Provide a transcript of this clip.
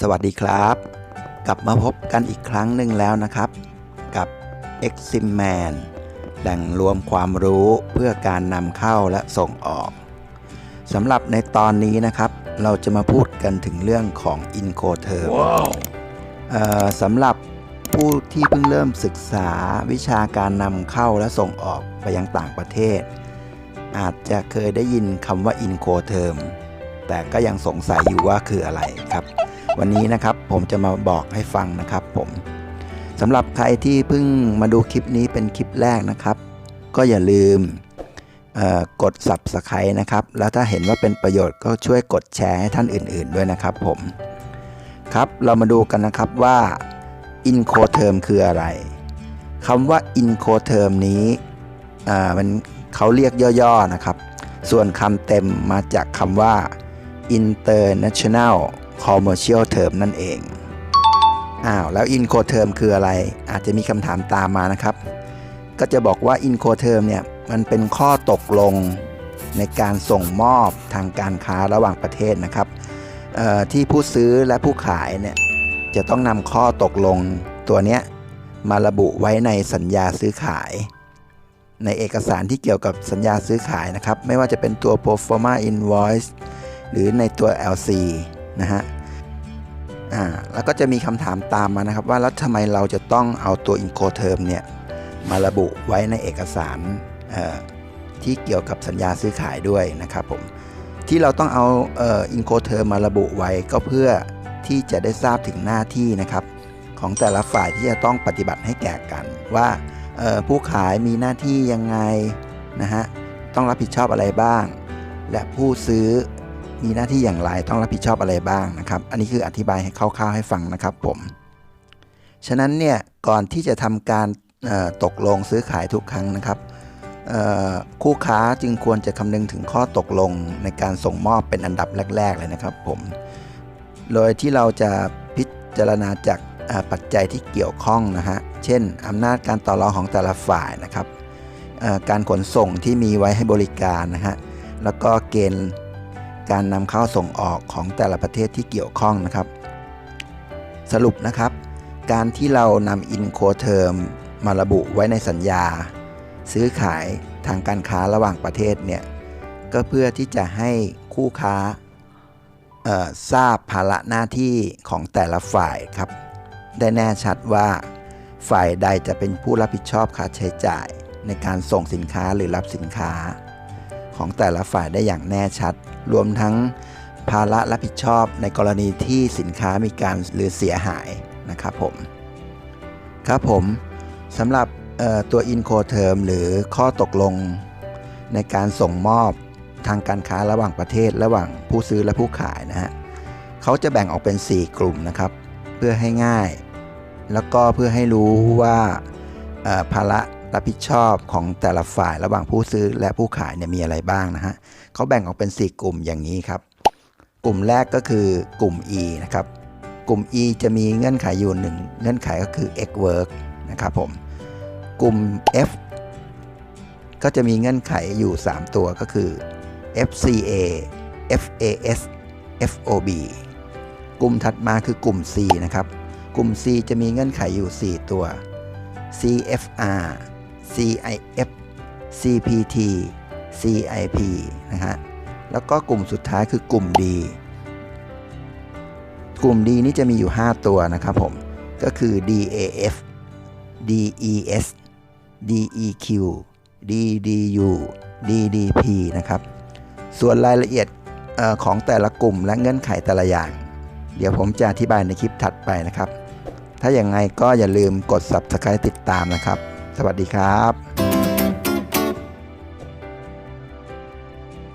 สวัสดีครับ กลับมาพบกันอีกครั้งหนึ่งแล้วนะครับ กับ e x i m Man แหล่งรวมความรู้เพื่อการนำเข้าและส่งออกสำหรับในตอนนี้นะครับ เราจะมาพูดกันถึงเรื่องของ Incoterm เอ่อสำหรับผู้ที่เพิ่งเริ่มศึกษาวิชาการนำเข้าและส่งออกไปยังต่างประเทศ อาจจะเคยได้ยินคำว่า Incoterm แต่ก็ยังสงสัยอยู่ว่าคืออะไรครับ วันนี้นะครับผมจะมาบอกให้ฟังนะครับผมสำหรับใครที่เพิ่งมาดูคลิปนี้เป็นคลิปแรกนะครับ ก็อย่าลืมกด Subscribe นะครับ แล้วถ้าเห็นว่าเป็นประโยชน์ก็ช่วยกดแชร์ให้ท่านอื่น ๆ ด้วยนะครับผมครับเรามาดูกันนะครับว่า Incoterm คืออะไรคำว่า Incoterm นี้มันเขาเรียกย่อๆนะครับ ส่วนคำเต็มมาจากคำว่า International Commercial Term นั่นเอง อ้าว แล้ว Incoterm คืออะไร อาจจะมีคำถามตามมานะครับ ก็จะบอกว่า Incoterm เนี่ย มันเป็นข้อตกลงในการส่งมอบทางการค้าระหว่างประเทศนะครับ ที่ผู้ซื้อและผู้ขายเนี่ย จะต้องนำข้อตกลงตัวเนี้ยมาระบุไว้ในสัญญาซื้อขาย ในเอกสารที่เกี่ยวกับสัญญาซื้อขายนะครับ ไม่ว่าจะเป็นตัว pro forma invoice หรือในตัว LC นะฮะอ่าแล้วก็จะมีคำถามตามมานะครับ ว่าแล้วทำไมเราจะต้องเอาตัว Incoterm เนี่ยมาระบุไว้ในเอกสารที่เกี่ยวกับสัญญาซื้อขายด้วยนะครับผมที่เราต้องเอาเอ่อ Incoterm มาระบุไว้ก็เพื่อที่จะได้ทราบถึงหน้าที่นะครับ ของแต่ละฝ่ายที่จะต้องปฏิบัติให้แก่กัน ว่าผู้ขายมีหน้าที่ยังไงนะฮะต้องรับผิดชอบอะไรบ้าง และผู้ซื้อ มีหน้าที่อย่างไรต้องรับผิดชอบอะไรบ้างนะครับ อันนี้คืออธิบายให้คร่าวๆให้ฟังนะครับผม ฉะนั้นเนี่ยก่อนที่จะทำการตกลงซื้อขายทุกครั้งนะครับคู่ค้าจึงควรจะคำนึงถึงข้อตกลงในการส่งมอบเป็นอันดับแรก ๆ เลยนะครับผมโดยที่เราจะพิจารณาจากปัจจัยที่เกี่ยวข้องนะฮะ เช่น อำนาจการต่อรองของแต่ละฝ่ายนะครับ การขนส่งที่มีไว้ให้บริการนะฮะ แล้วก็เกณฑ์ การนำเข้าส่งออกของแต่ละประเทศที่เกี่ยวข้องนะครับ สรุปนะครับ การที่เรานำ Incoterm มมาระบุไว้ในสัญญา ซื้อขายทางการค้าระหว่างประเทศเนี่ยก็เพื่อที่จะให้คู่ค้าทราบภาระหน้าที่ของแต่ละฝ่ายครับ ได้แน่ชัดว่า ฝ่ายใดจะเป็นผู้รับผิดชอบค่าใช้จ่าย ในการส่งสินค้าหรือรับสินค้า ของแต่ละฝ่ายได้อย่างแน่ชัด รวมทั้งภาระรับผิดชอบในกรณีที่สินค้ามีการหรือเสียหายนะครับผม ครับผมสำหรับเอ่อตัว Incoterm หรือข้อตกลง ในการส่งมอบทางการค้าระหว่างประเทศระหว่างผู้ซื้อและผู้ขายนะฮะเขาจะแบ่งออกเป็น 4 กลุ่มนะครับ เพื่อให้ง่าย แล้วก็เพื่อให้รู้ว่าภาระ รับผิดชอบของแต่ละฝ่ายระหว่างผู้ซื้อและผู้ขายเนี่ยมีอะไรบ้างนะฮะเขาแบ่งออกเป็น 4 กลุ่มอย่างนี้ครับ กลุ่มแรกก็คือกลุ่ม E นะครับ กลุ่ม E จะมีเงื่อนไขอยู่หนึ่งเงื่อนไขก็คือ X work นะครับผม กลุ่ม F ก็จะมีเงื่อนไขอยู่ 3 ตัวก็คือ FCA FAS FOB กลุ่มถัดมาคือกลุ่ม C นะครับ กลุ่ม C จะมีเงื่อนไขอยู่ 4 ตัว CFR CIF CPT CIP นะฮะ แล้วก็กลุ่มสุดท้ายคือกลุ่ม D กลุ่ม D นี้จะมีอยู่ 5 ตัวนะครับผม ก็คือ DAF DES DEQ DDU DDP นะครับ ส่วนรายละเอียดออของแต่ละกลุ่มและเงื่อนไขแต่ละอย่าง เดี๋ยวผมจะอธิบายในคลิปถัดไปนะครับ ถ้าอย่างไงก็อย่าลืมกด Subscribe ติดตามนะครับ วัสดีครับ